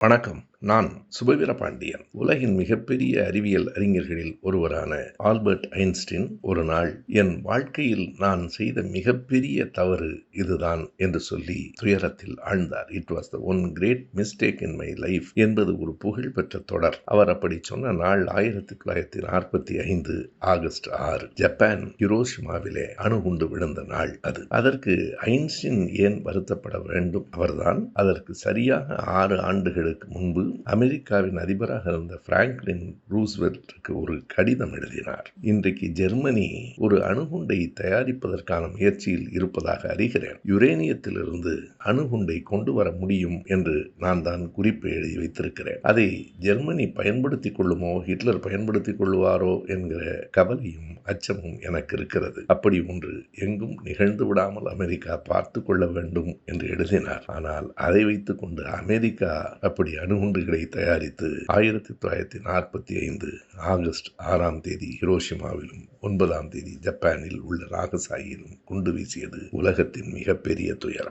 வணக்கம். நான் சுபவீர பாண்டியன் உலகின் மிகப்பெரிய அறிவியல் அறிஞர்களில் ஒருவரான ஆல்பர்ட் ஐன்ஸ்டீன் ஒரு நாள் என் வாழ்க்கையில் நான் செய்த மிகப்பெரிய தவறு இதுதான் என்று சொல்லி துயரத்தில் ஆழ்ந்தார். It was the one great mistake in my life என்பது ஒரு புகழ்பெற்ற தொடர். அவர் அப்படி சொன்ன நாள் ஆயிரத்தி தொள்ளாயிரத்தி நாற்பத்தி ஐந்து ஆகஸ்ட் ஆறு. ஜப்பான் ஹிரோஷிமாவிலே அணுகுண்டு விழுந்த நாள் அது. அதற்கு ஐன்ஸ்டீன் ஏன் வருத்தப்பட வேண்டும்? அவர்தான் அதற்கு சரியாக ஆறு ஆண்டுகளுக்கு முன்பு அமெரிக்காவின் அதிபராக இருந்த பிராங்க்லின் ரூஸ்வெல்ட்டுக்கு ஒரு கடிதம் எழுதினார். இன்றைக்கு ஜெர்மனி ஒரு அணுகுண்டை தயாரிப்பதற்கான முயற்சியில் இருப்பதாக அறிகிறேன். யுரேனியத்திலிருந்து அணுகுண்டை கொண்டு வர முடியும் என்று நான் தான் குறிப்பு எழுதி வைத்திருக்கிறேன். அதை ஜெர்மனி பயன்படுத்திக் கொள்ளுமோ ஹிட்லர் பயன்படுத்திக் கொள்வாரோ என்கிற கவலையும் அச்சமும் எனக்கு இருக்கிறது. அப்படி ஒன்று எங்கும் நிகழ்ந்து விடாமல் அமெரிக்கா பார்த்து கொள்ள வேண்டும் என்று எழுதினார். ஆனால் அதை வைத்துக்கொண்டு அமெரிக்கா அப்படி அணுகுண்டு அணுகுண்டுகளை தயாரித்து ஆயிரத்தி தொள்ளாயிரத்தி நாற்பத்தி ஐந்து ஆகஸ்ட் ஆறாம் தேதி ஹிரோஷிமாவிலும் ஒன்பதாம் தேதி ஜப்பானில் உள்ள ராகசாயிலும் குண்டு வீசியது உலகத்தின் மிகப்பெரிய துயரம்.